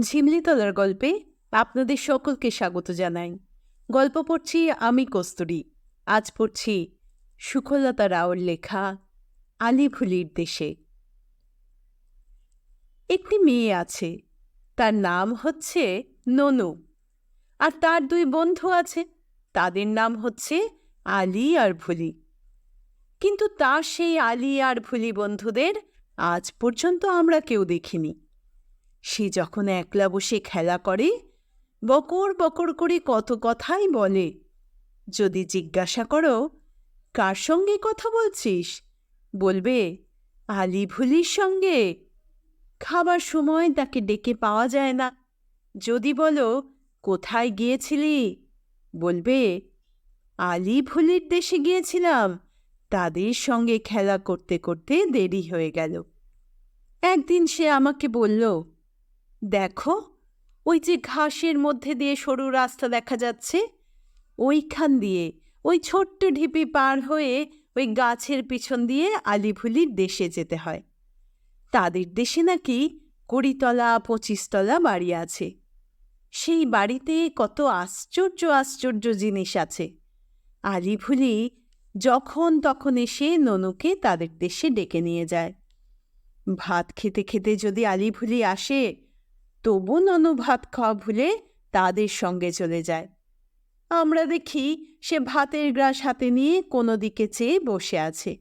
ঝিমলিতলার গল্পে আপনাদের সকলকে স্বাগত জানাই। গল্প পড়ছি আমি কস্তুরী। আজ পড়ছি সুখলতা রাওর লেখা আলিভুলির দেশে। একটি মেয়ে আছে, তার নাম হচ্ছে ননু আর তার দুই বন্ধু আছে, তাদের নাম হচ্ছে আলি আর ভুলি। কিন্তু তার সেই আলি আর ভুলি বন্ধুদের আজ পর্যন্ত আমরা কেউ দেখিনি। সে যখন একলা বসে খেলা করে, বকর বকর করে কত কথাই বলে। যদি জিজ্ঞাসা করো, কার সঙ্গে কথা বলছিস? বলবে, আলি ভুলির সঙ্গে। খাবার সময় তাকে ডেকে পাওয়া যায় না। যদি বলো, কোথায় গিয়েছিলি? বলবে, আলি ভুলির দেশে গিয়েছিলাম। তাদের সঙ্গে খেলা করতে করতে দেরি হয়ে গেল। একদিন সে আমাকে বলল দেখো, ওই যে ঘাসের মধ্যে দিয়ে সরু রাস্তা দেখা যাচ্ছে, ওইখান দিয়ে, ওই ছোট্ট ঢিপি পার হয়ে ওই গাছের পিছন দিয়ে আলিভুলির দেশে যেতে হয়। তাদের দেশে নাকি কুড়িতলা, পঁচিশতলা বাড়ি আছে। সেই বাড়িতে কত আশ্চর্য আশ্চর্য জিনিস আছে। আলিভুলি যখন তখন এসে ননুকে তাদের দেশে ডেকে নিয়ে যায়। ভাত খেতে খেতে যদি আলিভুলি আসে তবু ননু ভাত খাওয়া ভুলে তাদের সঙ্গে চলে যায়। আমরা দেখি সে ভাতের গ্রাস হাতে নিয়ে কোনো দিকে চেয়ে বসে আছে।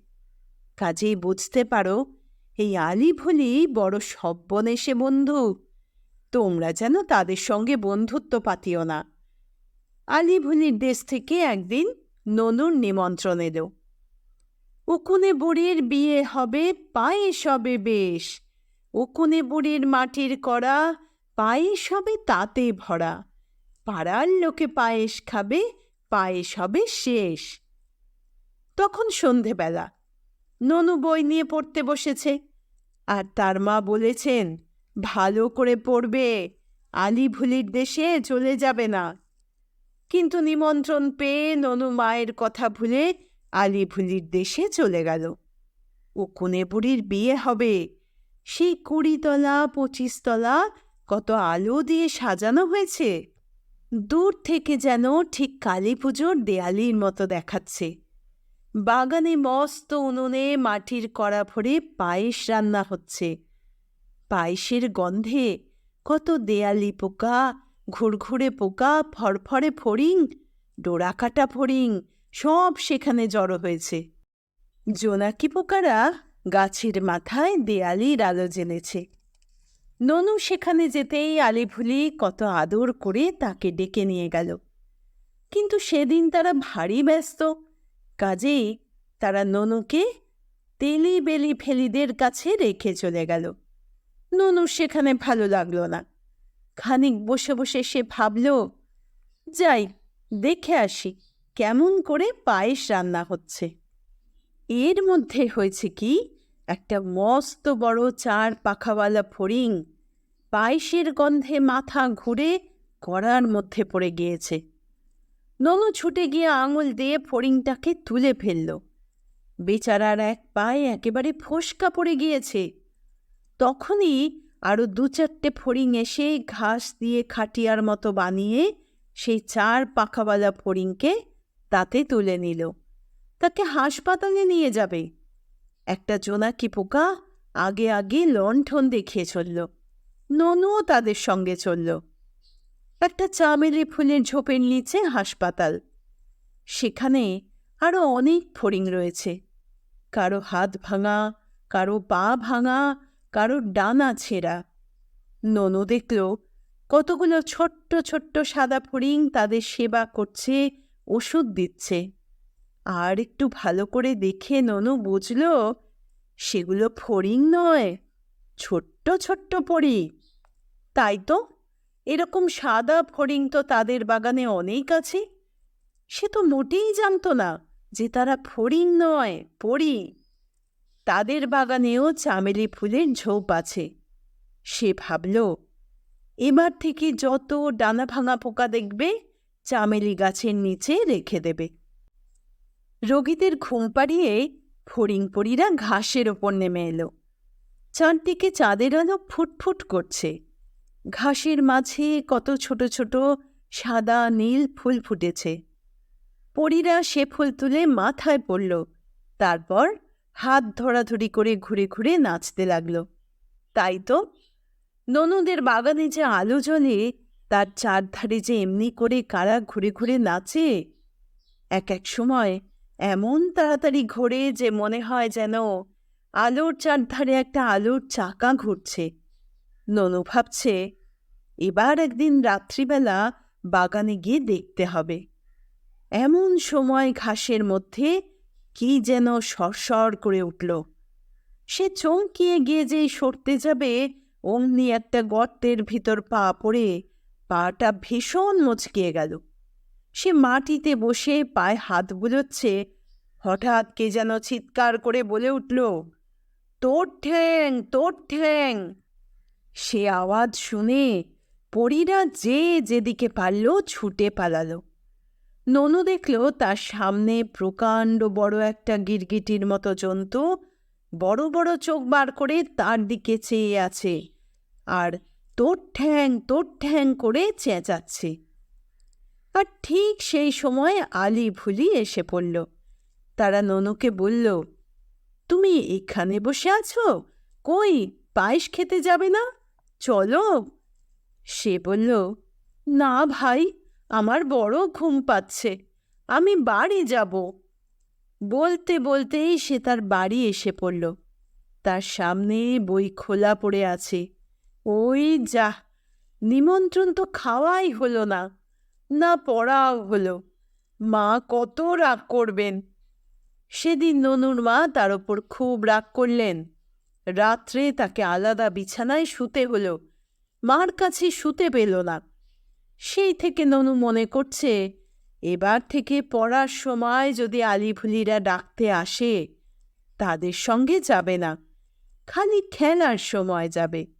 কাজেই বুঝতে পারো, এই আলিভুলি বড় সব্বনেশে বন্ধু। তোমরা যেন তাদের সঙ্গে বন্ধুত্ব পাতিও না। আলিভুলির দেশ থেকে একদিন ননুর নিমন্ত্রণ এলো। উকুনে বুড়ির বিয়ে হবে পায়ে সবে বেশ। উকুনে বুড়ির মাটির করা পায়েস হবে তাতে ভরা। পাড়ার লোকে পায়েস খাবে, পায়েস হবে শেষ। তখন সন্ধেবেলা, ননু বই নিয়ে পড়তে বসেছে। আর তার মা বলেছেন, ভালো করে পড়বে, আলিভুলির দেশে চলে যাবে না। কিন্তু নিমন্ত্রণ পেয়ে ননু মায়ের কথা ভুলে আলিভুলির দেশে চলে গেল। উকুনে বুড়ির বিয়ে হবে। সেই কুড়িতলা, পঁচিশতলা কত আলো দিয়ে সাজানো হয়েছে। দূর থেকে যেন ঠিক কালী পুজোর দেয়ালির মতো দেখাচ্ছে। বাগানে মস্ত উনুনে মাটির কড়া ভরে পায়েস রান্না হচ্ছে। পায়েসের গন্ধে কত দেয়ালি পোকা, ঘুরঘুরে পোকা, ফরফরে ফড়িং, ডোরাকাটা ফড়িং, সব সেখানে জড়ো হয়েছে। জোনাকি পোকারা গাছের মাথায় দেয়ালির আলো জেনেছে। ননু সেখানে যেতেই আলিভুলি কত আদর করে তাকে ডেকে নিয়ে গেল। কিন্তু সেদিন তারা ভারী ব্যস্ত। কাজেই তারা ননুকে তেলি বেলি ফেলিদের কাছে রেখে চলে গেল। ননুর সেখানে ভালো লাগল না। খানিক বসে বসে সে ভাবল, যাই, দেখে আসি, কেমন করে পায়েস রান্না হচ্ছে। এর মধ্যে হয়েছে কি? একটা মস্ত বড় চার পাখাওয়ালা ফড়িং পায়েসের গন্ধে মাথা ঘুরে কড়ার মধ্যে পড়ে গিয়েছে। ননু ছুটে গিয়ে আঙুল দিয়ে ফড়িংটাকে তুলে ফেলল। বেচারার এক পায়ে একেবারে ফোসকা পড়ে গিয়েছে। তখনই আরও দু চারটে ফড়িং এসে ঘাস দিয়ে খাটিয়ার মতো বানিয়ে সেই চার পাখাওয়ালা ফড়িংকে তাতে তুলে নিল। তাকে হাসপাতালে নিয়ে যাবে। একটা জোনাকি পোকা আগে আগে লণ্ঠন দেখিয়ে চলল। ননুও তাদের সঙ্গে চলল। একটা চামেলি ফুলের ঝোপের নিচে হাসপাতাল। সেখানে আরও অনেক ফড়িং রয়েছে। কারও হাত ভাঙা, কারও পা ভাঙা, কারও ডানা ছেঁড়া। ননু দেখল, কতগুলো ছোট্ট ছোট্ট সাদা ফড়িং তাদের সেবা করছে, ওষুধ দিচ্ছে। আর একটু ভালো করে দেখে ননু বুঝল, সেগুলো ফড়িং নয়, ছোট্ট ছোট্ট পড়ি তাই তো, এরকম সাদা ফড়িং তো তাদের বাগানে অনেক আছে। সে তো মোটেই জানত না যে তারা ফড়িং নয় পড়ি তাদের বাগানেও চামেলি ফুলের ঝোপ আছে। সে ভাবল, এবার থেকে যত ডানা ভাঙা পোকা দেখবে, চামেলি গাছের নিচে রেখে দেবে। রোগীদের ঘুম পাড়িয়ে ফড়িং ফড়িংপড়িরা ঘাসের ওপর নেমে এলো। চারদিকে চাঁদের আলো ফুটফুট করছে। ঘাসের মাঝে কত ছোট ছোট সাদা নীল ফুল ফুটেছে। পরীরা সে ফুল তুলে মাথায় পড়ল, তারপর হাত ধরাধরি করে ঘুরে ঘুরে নাচতে লাগল। তাই তো ননদের বাগানে যে আলো জ্বলে, তার চারধারে যে এমনি করে কারা ঘুরে ঘুরে নাচে, এক এক সময় এমন তাড়াতাড়ি ঘোরে যে মনে হয় যেন আলোর চারধারে একটা আলোর চাকা ঘুরছে। ননু ভাবছে, এবার একদিন রাত্রিবেলা বাগানে গিয়ে দেখতে হবে। এমন সময় ঘাসের মধ্যে কি যেন সরসর করে উঠল। সে চমকিয়ে গিয়ে যেই সরতে যাবে, অমনি একটা গর্তের ভিতর পা পড়ে পাটা ভীষণ মচকিয়ে গেল। সে মাটিতে বসে পায়ে হাত বুলোচ্ছে। হঠাৎ কে যেন চিৎকার করে বলে উঠল, তোর ঠ্যাং তোর ঠ্যাং। সে আওয়াজ শুনে পরীরা যে যেদিকে পারল ছুটে পালালো। ননু দেখল তার সামনে প্রকাণ্ড বড় একটা গিরগিটির মতো জন্তু, বড় বড় চোখ বার করে তার দিকে চেয়ে আছে আর তোর ঠ্যাং তোর ঠ্যাং করে চেঁচাচ্ছে। আর ঠিক সেই সময় আলি ভুলি এসে পড়ল। তারা ননুকে বলল, তুমি এখানে বসে আছো? কই, পায়েস খেতে যাবে না? চলো। সে বলল, না ভাই, আমার বড় ঘুম পাচ্ছে, আমি বাড়ি যাব। বলতে বলতেই সে তার বাড়ি এসে পড়ল। তার সামনে বই খোলা পড়ে আছে। ওই যা, নিমন্ত্রণ তো খাওয়াই হলো না। না পড়াও হলো। মা কত রাগ করবেন। সেদিন ননুর মা তার ওপর খুব রাগ করলেন। রাত্রে তাকে আলাদা বিছানায় শুতে হলো। মার কাছে শুতে পেল না। সেই থেকে ননু মনে করছে, এবার থেকে পড়ার সময় যদি আলিভুলিরা ডাকতে আসে, তাদের সঙ্গে যাবে না। খালি খেলার সময় যাবে।